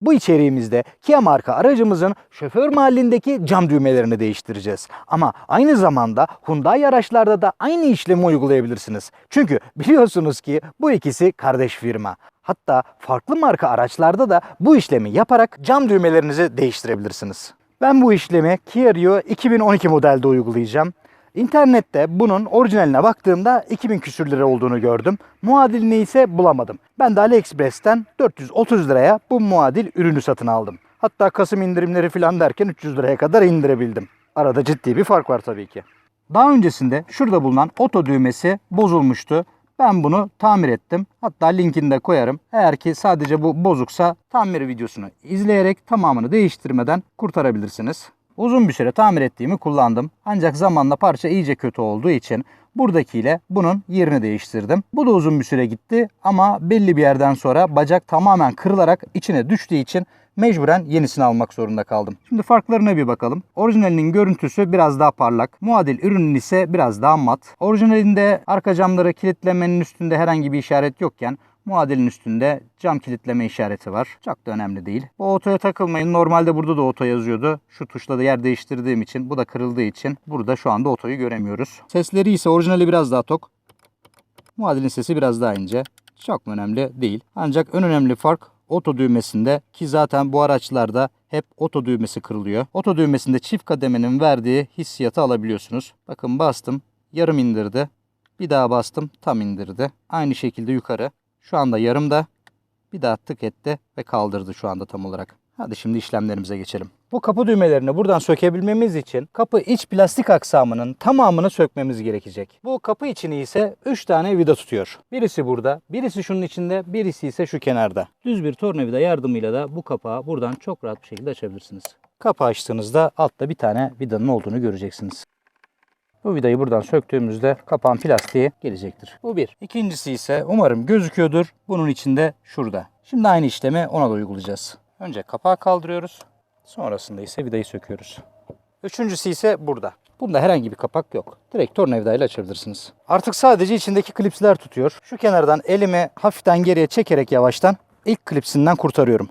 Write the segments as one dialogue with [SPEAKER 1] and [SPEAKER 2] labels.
[SPEAKER 1] Bu içeriğimizde Kia marka aracımızın şoför mahallindeki cam düğmelerini değiştireceğiz. Ama aynı zamanda Hyundai araçlarda da aynı işlemi uygulayabilirsiniz. Çünkü biliyorsunuz ki bu ikisi kardeş firma. Hatta farklı marka araçlarda da bu işlemi yaparak cam düğmelerinizi değiştirebilirsiniz. Ben bu işlemi Kia Rio 2012 modelde uygulayacağım. İnternette bunun orijinaline baktığımda 2000 küsür lira olduğunu gördüm. Muadilini ise bulamadım. Ben de AliExpress'ten 430 liraya bu muadil ürünü satın aldım. Hatta Kasım indirimleri falan derken 300 liraya kadar indirebildim. Arada ciddi bir fark var tabii ki. Daha öncesinde şurada bulunan oto düğmesi bozulmuştu. Ben bunu tamir ettim. Hatta linkini de koyarım. Eğer ki sadece bu bozuksa tamir videosunu izleyerek tamamını değiştirmeden kurtarabilirsiniz. Uzun bir süre tamir ettiğimi kullandım. Ancak zamanla parça iyice kötü olduğu için buradakiyle bunun yerini değiştirdim. Bu da uzun bir süre gitti ama belli bir yerden sonra bacak tamamen kırılarak içine düştüğü için mecburen yenisini almak zorunda kaldım. Şimdi farklarına bir bakalım. Orijinalinin görüntüsü biraz daha parlak. Muadil ürünün ise biraz daha mat. Orijinalinde arka camları kilitlemenin üstünde herhangi bir işaret yokken Muadilin üstünde cam kilitleme işareti var. Çok da önemli değil. Bu otoya takılmayın. Normalde burada da oto yazıyordu. Şu tuşla da yer değiştirdiğim için, bu da kırıldığı için burada şu anda otoyu göremiyoruz. Sesleri ise orijinali biraz daha tok. Muadilin sesi biraz daha ince. Çok önemli değil. Ancak en önemli fark oto düğmesinde ki zaten bu araçlarda hep oto düğmesi kırılıyor. Oto düğmesinde çift kademenin verdiği hissiyatı alabiliyorsunuz. Bakın bastım yarım indirdi. Bir daha bastım tam indirdi. Aynı şekilde yukarı. Şu anda yarımda. Bir daha tık etti ve kaldırdı şu anda tam olarak. Hadi şimdi işlemlerimize geçelim. Bu kapı düğmelerini buradan sökebilmemiz için kapı iç plastik aksamının tamamını sökmemiz gerekecek. Bu kapı içini ise 3 tane vida tutuyor. Birisi burada, birisi şunun içinde, birisi ise şu kenarda. Düz bir tornavida yardımıyla da bu kapağı buradan çok rahat bir şekilde açabilirsiniz. Kapağı açtığınızda altta bir tane vidanın olduğunu göreceksiniz. Bu vidayı buradan söktüğümüzde kapağın plastiği gelecektir. Bu bir. İkincisi ise umarım gözüküyordur. Bunun içinde şurada. Şimdi aynı işlemi ona da uygulayacağız. Önce kapağı kaldırıyoruz. Sonrasında ise vidayı söküyoruz. Üçüncüsü ise burada. Bunda herhangi bir kapak yok. Direkt tornavidayla açabilirsiniz. Artık sadece içindeki klipsler tutuyor. Şu kenardan elimi hafiften geriye çekerek yavaştan ilk klipsinden kurtarıyorum.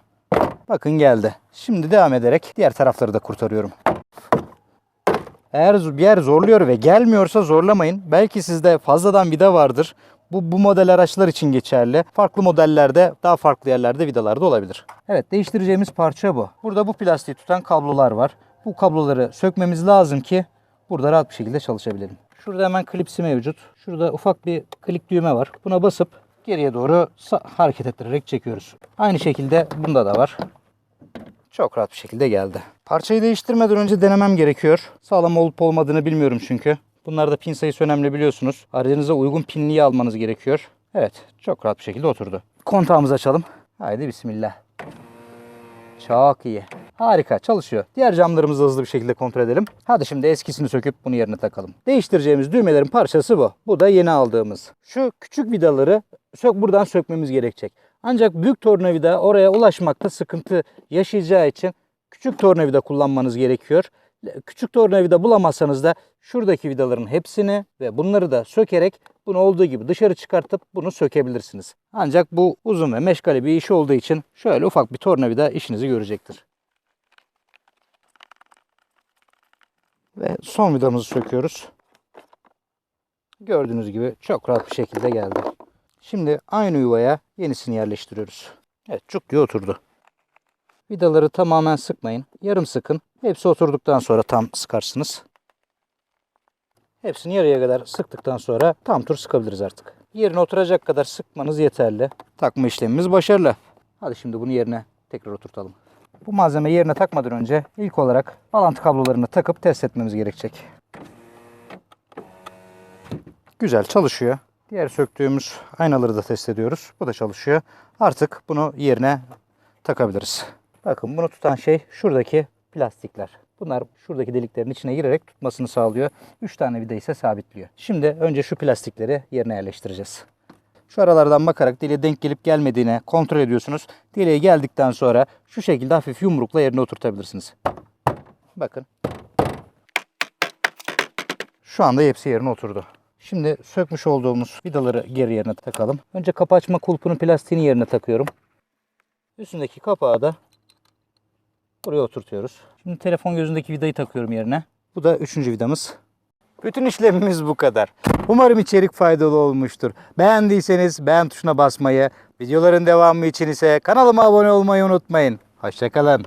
[SPEAKER 1] Bakın geldi. Şimdi devam ederek diğer tarafları da kurtarıyorum. Eğer bir yer zorluyor ve gelmiyorsa zorlamayın. Belki sizde fazladan vida vardır. Bu, bu model araçlar için geçerli. Farklı modellerde daha farklı yerlerde vidalar da olabilir. Evet değiştireceğimiz parça bu. Burada bu plastiği tutan kablolar var. Bu kabloları sökmemiz lazım ki burada rahat bir şekilde çalışabilelim. Şurada hemen klipsi mevcut. Şurada ufak bir klik düğme var. Buna basıp geriye doğru hareket ettirerek çekiyoruz. Aynı şekilde bunda da var. Çok rahat bir şekilde geldi. Parçayı değiştirmeden önce denemem gerekiyor. Sağlam olup olmadığını bilmiyorum çünkü. Bunlarda pin sayısı önemli biliyorsunuz. Aracınıza uygun pinliği almanız gerekiyor. Evet çok rahat bir şekilde oturdu. Kontağımızı açalım. Haydi bismillah. Çok iyi. Harika çalışıyor. Diğer camlarımızı hızlı bir şekilde kontrol edelim. Hadi şimdi eskisini söküp bunu yerine takalım. Değiştireceğimiz düğmelerin parçası bu. Bu da yeni aldığımız. Şu küçük vidaları sök buradan sökmemiz gerekecek. Ancak büyük tornavida oraya ulaşmakta sıkıntı yaşayacağı için küçük tornavida kullanmanız gerekiyor. Küçük tornavida bulamazsanız da şuradaki vidaların hepsini ve bunları da sökerek bunu olduğu gibi dışarı çıkartıp bunu sökebilirsiniz. Ancak bu uzun ve meşgale bir iş olduğu için şöyle ufak bir tornavida işinizi görecektir. Ve son vidamızı söküyoruz. Gördüğünüz gibi çok rahat bir şekilde geldi. Şimdi aynı yuvaya yenisini yerleştiriyoruz. Evet çok iyi oturdu. Vidaları tamamen sıkmayın. Yarım sıkın. Hepsi oturduktan sonra tam sıkarsınız. Hepsini yarıya kadar sıktıktan sonra tam tur sıkabiliriz artık. Yerine oturacak kadar sıkmanız yeterli. Takma işlemimiz başarılı. Hadi şimdi bunu yerine tekrar oturtalım. Bu malzeme yerine takmadan önce ilk olarak bağlantı kablolarını takıp test etmemiz gerekecek. Güzel çalışıyor. Diğer söktüğümüz aynaları da test ediyoruz. Bu da çalışıyor. Artık bunu yerine takabiliriz. Bakın bunu tutan şey şuradaki plastikler. Bunlar şuradaki deliklerin içine girerek tutmasını sağlıyor. 3 tane vida ise sabitliyor. Şimdi önce şu plastikleri yerine yerleştireceğiz. Şu aralardan bakarak deliğe denk gelip gelmediğine kontrol ediyorsunuz. Deliğe geldikten sonra şu şekilde hafif yumrukla yerine oturtabilirsiniz. Bakın. Şu anda hepsi yerine oturdu. Şimdi sökmüş olduğumuz vidaları geri yerine takalım. Önce kapı açma kulpunun plastiğini yerine takıyorum. Üstündeki kapağı da Buraya oturtuyoruz. Şimdi telefon gözündeki vidayı takıyorum yerine. Bu da üçüncü vidamız. Bütün işlemimiz bu kadar. Umarım içerik faydalı olmuştur. Beğendiyseniz beğen tuşuna basmayı, videoların devamı için ise kanalıma abone olmayı unutmayın. Hoşçakalın.